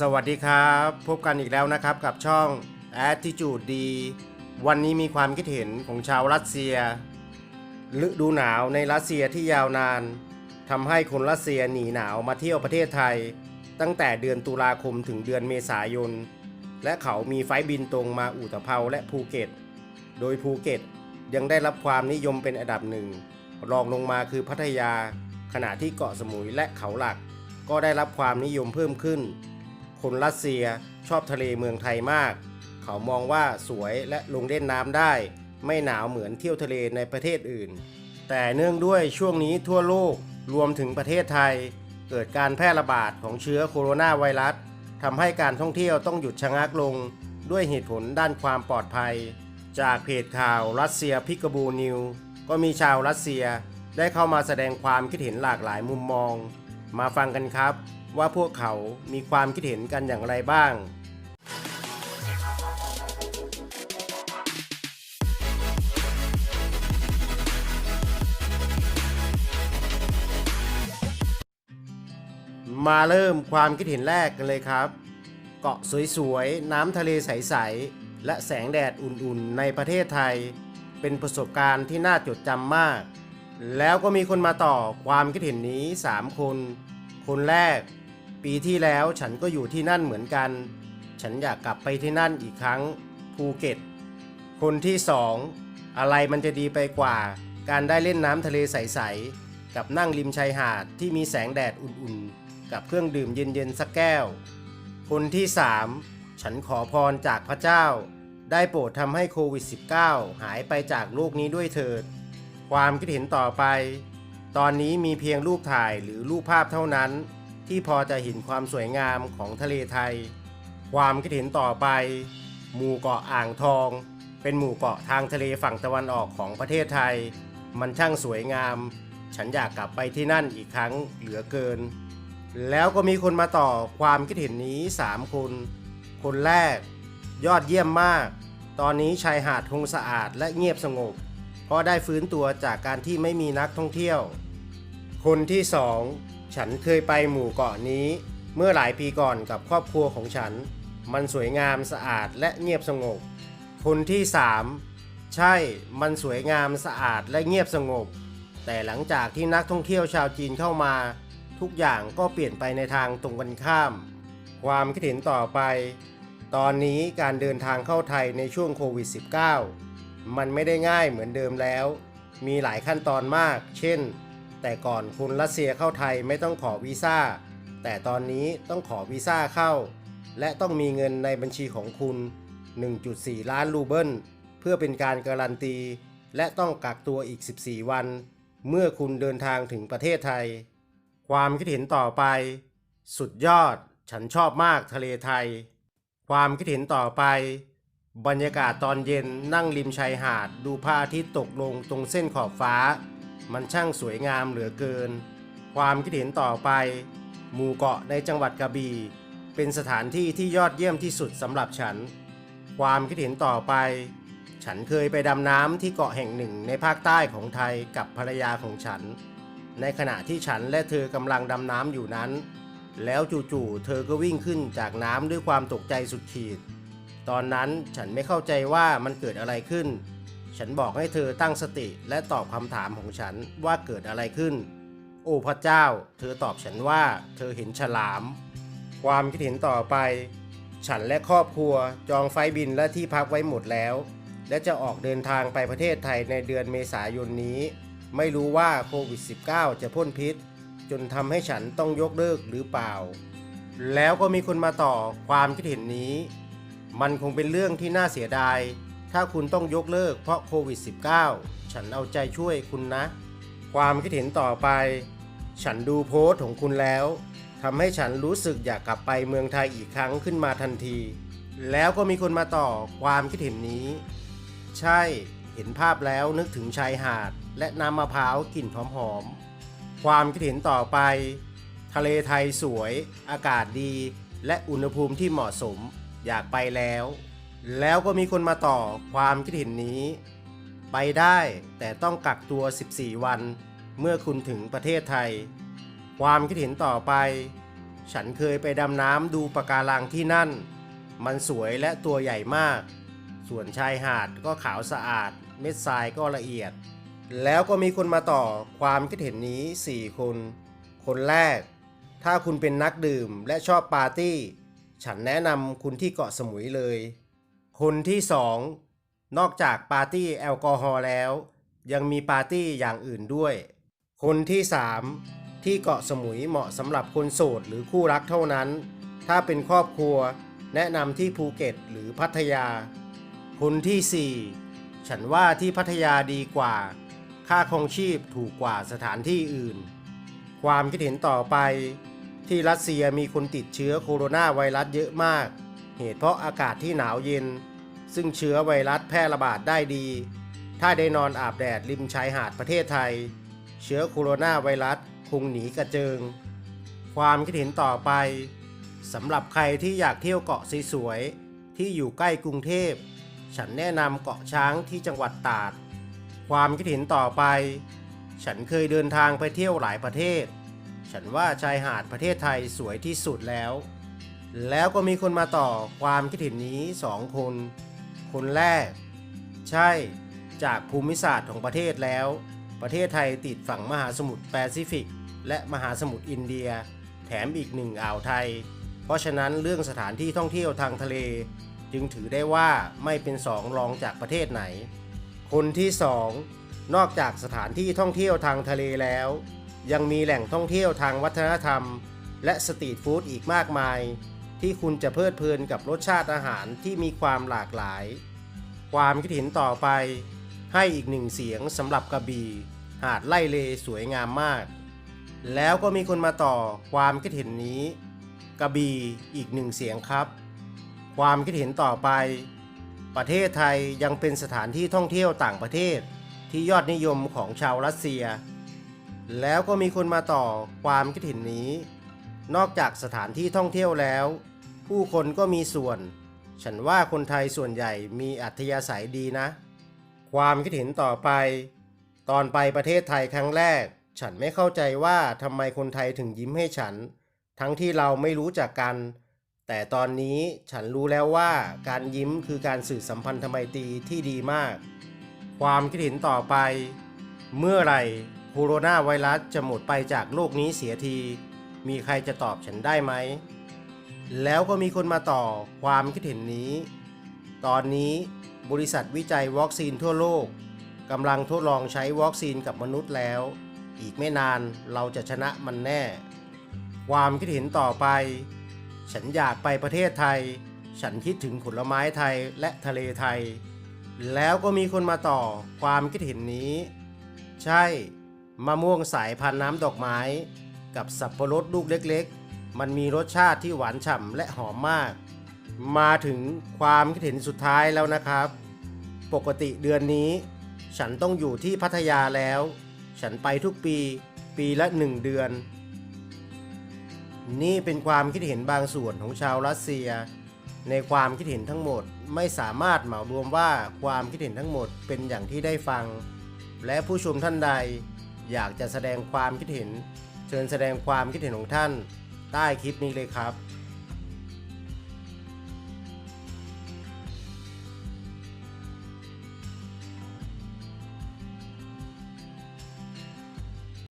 สวัสดีครับ พบกันอีกแล้วนะครับกับช่อง Attitude D วันนี้มีความคิดเห็นของชาวรัสเซียฤดูหนาวในรัสเซียที่ยาวนานทำให้คนรัสเซียหนีหนาวมาเที่ยวประเทศไทย ตั้งแต่เดือนตุลาคมถึงเดือนเมษายน และเขามีไฟบินตรงมาอุตภเปาและภูเก็ต โดยภูเก็ตยังได้รับความนิยมเป็นอันดับหนึ่งรองลงมาคือพัทยา ขณะที่เกาะสมุยและเขาหลัก ก็ได้รับความนิยมเพิ่มขึ้น คนรัสเซียชอบทะเลเมืองไทยมาก เขามองว่าสวยและลงเล่นน้ำได้ ไม่หนาวเหมือนเที่ยวทะเลในประเทศอื่น แต่เนื่องด้วยช่วงนี้ทั่วโลกรวมถึงประเทศไทย เกิดการแพร่ระบาดของเชื้อโคโรนาไวรัสทำให้การท่องเที่ยวต้องหยุดชะงักลง ด้วยเหตุผลด้านความปลอดภัย จากเพจข่าวรัสเซียพิกบูนิวก็มีชาวรัสเซียได้เข้ามาแสดงความคิดเห็นหลากหลายมุมมอง มาฟังกันครับ ว่าพวกเขามีความคิดเห็นกันอย่างไรบ้าง มาเริ่มความคิดเห็นแรกกันเลยครับ เกาะสวยๆ น้ำทะเลใสๆ และแสงแดดอุ่นๆ ในประเทศไทย เป็นประสบการณ์ที่น่าจดจำมากแล้วก็มีคนมาต่อความคิดเห็นนี้ 3 คน คนแรก ปีที่แล้วฉันก็อยู่ที่นั่นเหมือนกัน ฉันอยากกลับไปที่นั่นอีกครั้ง ภูเก็ต คนที่สอง อะไรมันจะดีไปกว่า การได้เล่นน้ำทะเลใส ๆ กับนั่งริมชายหาดที่มีแสงแดดอุ่นๆ กับเครื่องดื่มเย็นๆ สักแก้ว คนที่สาม ฉันขอพรจากพระเจ้า ได้โปรดทำให้โควิด -19 หายไปจากโลกนี้ด้วยเถิด ความคิดเห็นต่อไป ตอนนี้มีเพียงรูปถ่ายหรือรูปภาพเท่านั้น ที่พอจะเห็นความสวยงามของทะเลไทย ความคิดเห็นต่อไป หมู่เกาะอ่างทอง เป็นหมู่เกาะทางทะเลฝั่งตะวันออกของประเทศไทย มันช่างสวยงาม ฉันอยากกลับไปที่นั่นอีกครั้งเหลือเกิน แล้วก็มีคนมาต่อความคิดเห็นนี้ 3 คน คนแรก ยอดเยี่ยมมาก ตอนนี้ชายหาดคงสะอาดและเงียบสงบ เพราะได้ฟื้นตัวจากการที่ไม่มีนักท่องเที่ยว คนที่สอง ฉันเคยไปหมู่เกาะนี้ เมื่อหลายปีก่อนกับครอบครัวของฉัน มันสวยงามสะอาดและเงียบสงบ คนที่สามใช่ มันสวยงามสะอาดและเงียบสงบ แต่หลังจากที่นักท่องเที่ยวชาวจีนเข้ามา ทุกอย่างก็เปลี่ยนไปในทางตรงกันข้าม ความคิดเห็นต่อไป ตอนนี้การเดินทางเข้าไทยในช่วงโควิด -19 มันไม่ได้ง่ายเหมือนเดิมแล้ว มีหลายขั้นตอนมาก เช่น แต่ก่อนคุณรัสเซียเข้าไทยไม่ต้องขอวีซ่า แต่ตอนนี้ต้องขอวีซ่าเข้า และต้องมีเงินในบัญชีของคุณ 1.4 ล้านรูเบิล เพื่อเป็นการการันตี และต้องกักตัวอีก 14 วัน เมื่อคุณเดินทางถึงประเทศไทย ความคิดเห็นต่อไป สุดยอด ฉันชอบมากทะเลไทย ความคิดเห็นต่อไป บรรยากาศตอนเย็นนั่งริมชายหาด ดูพระอาทิตย์ตกลงตรงเส้นขอบฟ้า มันช่างสวยงามเหลือเกิน ความคิดเห็นต่อไป หมู่เกาะในจังหวัดกระบี่เป็นสถานที่ที่ยอดเยี่ยมที่สุดสำหรับฉัน ความคิดเห็นต่อไป ฉันเคยไปดำน้ำที่เกาะแห่งหนึ่งในภาคใต้ของไทยกับภรรยาของฉัน ในขณะที่ฉันและเธอกำลังดำน้ำอยู่นั้น แล้วจู่ๆเธอก็วิ่งขึ้นจากน้ำด้วยความตกใจสุดขีด ตอนนั้นฉันไม่เข้าใจว่ามันเกิดอะไรขึ้น ฉันบอกให้เธอตั้งสติและตอบคำถามของฉันว่าเกิดอะไรขึ้น โอ้พระเจ้า เธอตอบฉันว่าเธอเห็นฉลาม ความคิดเห็นต่อไป ฉันและครอบครัวจองไฟบินและที่พักไว้หมดแล้ว และจะออกเดินทางไปประเทศไทยในเดือนเมษายนนี้ ไม่รู้ว่าโควิด -19 จะพ่นพิษ จนทำให้ฉันต้องยกเลิกหรือเปล่า แล้วก็มีคนมาต่อความคิดเห็นนี้ มันคงเป็นเรื่องที่น่าเสียดาย ถ้าคุณต้องยกเลิกเพราะโควิด -19 ฉันเอาใจช่วยคุณนะ ความคิดเห็นต่อไป ฉันดูโพสต์ของคุณแล้วทำให้ฉันรู้สึกอยากกลับไปเมืองไทยอีกครั้งขึ้นมาทันที แล้วก็มีคนมาต่อความคิดเห็นนี้ ใช่ เห็นภาพแล้วนึกถึงชายหาด และน้ำมะพร้าวกลิ่นหอมๆ ความคิดเห็นต่อไป ทะเลไทยสวย อากาศดี และอุณหภูมิที่เหมาะสม อยากไปแล้ว แล้วก็มีคนมาต่อความคิดเห็นนี้ ไปได้แต่ต้องกักตัว 14 วัน เมื่อคุณถึงประเทศไทย ความคิดเห็นต่อไป ฉันเคยไปดำน้ำดูปะการังที่นั่น มันสวยและตัวใหญ่มาก ส่วนชายหาดก็ขาวสะอาด เม็ดทรายก็ละเอียด แล้วก็มีคนมาต่อความคิดเห็นนี้ 4 คน คนแรก ถ้าคุณเป็นนักดื่มและชอบปาร์ตี้ ฉันแนะนำคุณที่เกาะสมุยเลย คนที่สองนอกจากปาร์ตี้แอลกอฮอล์แล้ว ยังมีปาร์ตี้อย่างอื่นด้วย คนที่สามที่เกาะสมุยเหมาะสำหรับคนโสดหรือคู่รักเท่านั้น ถ้าเป็นครอบครัวแนะนำที่ภูเก็ตหรือพัทยา คนที่สี่ฉันว่าที่พัทยาดีกว่า ค่าครองชีพถูกกว่าสถานที่อื่น ความคิดเห็นต่อไป ที่รัสเซียมีคนติดเชื้อโคโรนาไวรัสเยอะมาก เหตุเพราะอากาศที่หนาวเย็น ซึ่งเชื้อไวรัสแพร่ระบาดได้ดี ถ้าได้นอนอาบแดดริมชายหาดประเทศไทย เชื้อโคโรนาไวรัสคงหนีกระเจิง ความคิดเห็นต่อไปสำหรับใครที่อยากเที่ยวเกาะสวยๆที่อยู่ใกล้กรุงเทพ ฉันแนะนำเกาะช้างที่จังหวัดตราด ความคิดเห็นต่อไป ฉันเคยเดินทางไปเที่ยวหลายประเทศ ฉันว่าชายหาดประเทศไทยสวยที่สุดแล้ว แล้วก็มีคนมาต่อความคิดเห็นนี้สองคน คนแรก ใช่จากภูมิศาสตร์ของประเทศแล้ว ประเทศไทยติดฝั่งมหาสมุทรแปซิฟิก และมหาสมุทรอินเดีย แถมอีกหนึ่งอ่าวไทย เพราะฉะนั้นเรื่องสถานที่ท่องเที่ยวทางทะเล จึงถือได้ว่าไม่เป็นสองรองจากประเทศไหน คนที่สองนอกจากสถานที่ท่องเที่ยวทางทะเลแล้ว ยังมีแหล่งท่องเที่ยวทางวัฒนธรรม และสตรีทฟู้ดอีกมากมาย ที่คุณจะเพลิดเพลินกับรสชาติอาหารที่มีความหลากหลาย ความคิดเห็นต่อไป ให้อีกหนึ่งเสียงสำหรับกระบี่ หาดไล่เลสวยงามมาก แล้วก็มีคนมาต่อความคิดเห็นนี้ กระบี่อีกหนึ่งเสียงครับ ความคิดเห็นต่อไป ประเทศไทยยังเป็นสถานที่ท่องเที่ยวต่างประเทศที่ยอดนิยมของชาวรัสเซีย แล้วก็มีคนมาต่อความคิดเห็นนี้ นอกจากสถานที่ท่องเที่ยวแล้ว ผู้คนก็มีส่วน ฉันว่าคนไทยส่วนใหญ่มีอัธยาศัยดีนะ ความคิดเห็นต่อไป ตอนไปประเทศไทยครั้งแรก ฉันไม่เข้าใจว่าทำไมคนไทยถึงยิ้มให้ฉัน ทั้งที่เราไม่รู้จักกัน แต่ตอนนี้ฉันรู้แล้วว่าการยิ้มคือการสื่อสัมพันธไมตรีที่ดีมาก ความคิดเห็นต่อไป เมื่อไหร่โคโรนาไวรัสจะหมดไปจากโลกนี้เสียที มีใครจะตอบฉันได้ไหม แล้วก็มีคนมาต่อความคิดเห็นนี้ ตอนนี้บริษัทวิจัยวัคซีนทั่วโลกกำลังทดลองใช้วัคซีนกับมนุษย์แล้ว อีกไม่นานเราจะชนะมันแน่ ความคิดเห็นต่อไป ฉันอยากไปประเทศไทย ฉันคิดถึงผลไม้ไทยและทะเลไทย แล้วก็มีคนมาต่อความคิดเห็นนี้ ใช่ มะม่วงสายพันธุ์น้ำดอกไม้ กับสับปะรดลูกเล็กๆ มันมีรสชาติที่หวานฉ่ำและหอมมาก มาถึงความคิดเห็นสุดท้ายแล้วนะครับ ปกติเดือนนี้ ฉันต้องอยู่ที่พัทยาแล้ว ฉันไปทุกปีปีละหนึ่งเดือน นี่เป็นความคิดเห็นบางส่วนของชาวรัสเซีย ในความคิดเห็นทั้งหมดไม่สามารถเหมารวมว่าความคิดเห็นทั้งหมดเป็นอย่างที่ได้ฟัง และผู้ชมท่านใดอยากจะแสดงความคิดเห็น เชิญแสดงความคิดเห็นของท่านใต้คลิปนี้เลยครับ